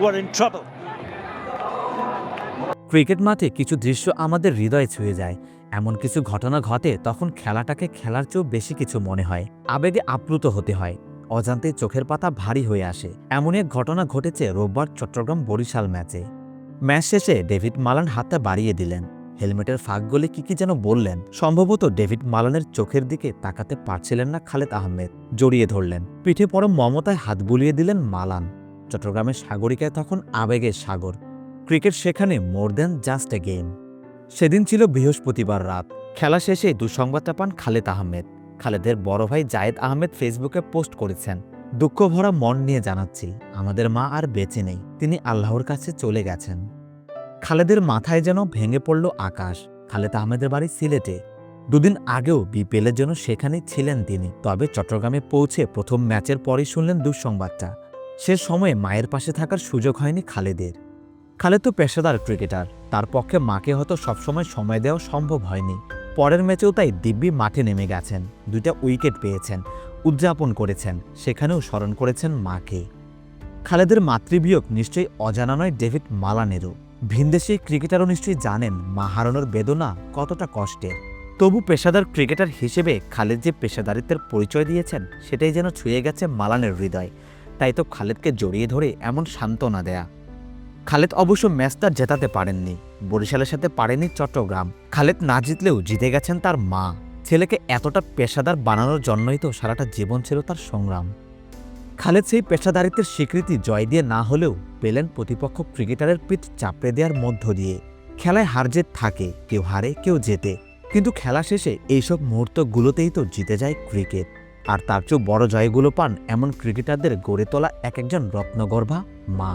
were in trouble. Cricket মাঠে কিছু দৃশ্য আমাদের হৃদয়ে ছুঁয়ে যায়। এমন কিছু ঘটনা ঘটে, তখন খেলাটাকে খেলার চেয়েও বেশি কিছু মনে হয়। আবেগে আপ্লুত হতে হয়। অজান্তে চোখের পাতা ভারী হয়ে আসে। এমন এক ঘটনা ঘটেছে রোববার চট্টগ্রাম বরিশাল ম্যাচে। ম্যাচ শেষে ডেভিড মালান হাতটা বাড়িয়ে দিলেন। হেলমেটের ফাঁক গলে কি কি যেন বললেন। সম্ভবত ডেভিড মালানের চোখের দিকে তাকাতে পারছিলেন না খালেদ আহমেদ। জড়িয়ে ধরলেন। পিঠে পরম মমতায় হাত বুলিয়ে দিলেন মালান। চট্টগ্রামের সাগরিকায় তখন আবেগের সাগর। ক্রিকেট সেখানে more than just a game. সেদিন ছিল বৃহস্পতিবার রাত। খেলা শেষে দুঃসংবাদটা পান খালেদ আহমেদ। খালেদের বড় ভাই জায়েদ আহমেদ ফেসবুকে পোস্ট করেছেন দুঃখ ভরা মন নিয়ে জানাচ্ছি, আমাদের মা আর বেঁচে নেই, তিনি আল্লাহর কাছে চলে গেছেন। খালেদের মাথায় যেন ভেঙে পড়ল আকাশ। খালেদ আহমেদের বাড়ি সিলেটে। দুদিন আগেও বিপিএলের জন্য সেখানেই ছিলেন তিনি। তবে চট্টগ্রামে পৌঁছে প্রথম ম্যাচের পরই শুনলেন দুঃসংবাদটা। সে সময়ে মায়ের পাশে থাকার সুযোগ হয়নি খালেদের। খালেদ তো পেশাদার ক্রিকেটার, তার পক্ষে মাকে হয়তো সবসময় সময় দেওয়া সম্ভব হয়নি। পরের ম্যাচেও তাই দিব্যি মাঠে নেমে গেছেন, দুইটা উইকেট পেয়েছেন, উদযাপন করেছেন, সেখানেও স্মরণ করেছেন মাকে। খালেদের মাতৃবিয়োগ নিশ্চয়ই অজানা নয় ডেভিড মালানেরও। ভিনদেশি ক্রিকেটারও নিশ্চয়ই জানেন মা হারানোর বেদনা কতটা কষ্টের। তবু পেশাদার ক্রিকেটার হিসেবে খালেদ যে পেশাদারিত্বের পরিচয় দিয়েছেন, সেটাই যেন ছুঁয়ে গেছে মালানের হৃদয়। তাই তো খালেদকে জড়িয়ে ধরে এমন সান্ত্বনা দেয়া। খালেদ অবশ্য ম্যাচটা জেতাতে পারেননি, বরিশালের সাথে পারেনি চট্টগ্রাম। খালেদ না জিতলেও জিতে গেছেন তার মা। ছেলেকে এতটা পেশাদার বানানোর জন্যই তো সারাটা জীবন ছিল তার সংগ্রাম। খালেদ সেই পেশাদারিত্বের স্বীকৃতি জয় দিয়ে না হলেও পেলেন প্রতিপক্ষ ক্রিকেটারের পিঠ চাপড়ে দেওয়ার মধ্য দিয়ে। খেলায় হার জেত থাকে, কেউ হারে, কেউ জেতে। কিন্তু খেলা শেষে এইসব মুহূর্তগুলোতেই তো জিতে যায় ক্রিকেট। আর তার চেয়েও বড় জয়গুলো পান এমন ক্রিকেটারদের গড়ে তোলা এক একজন রত্নগর্ভা মা।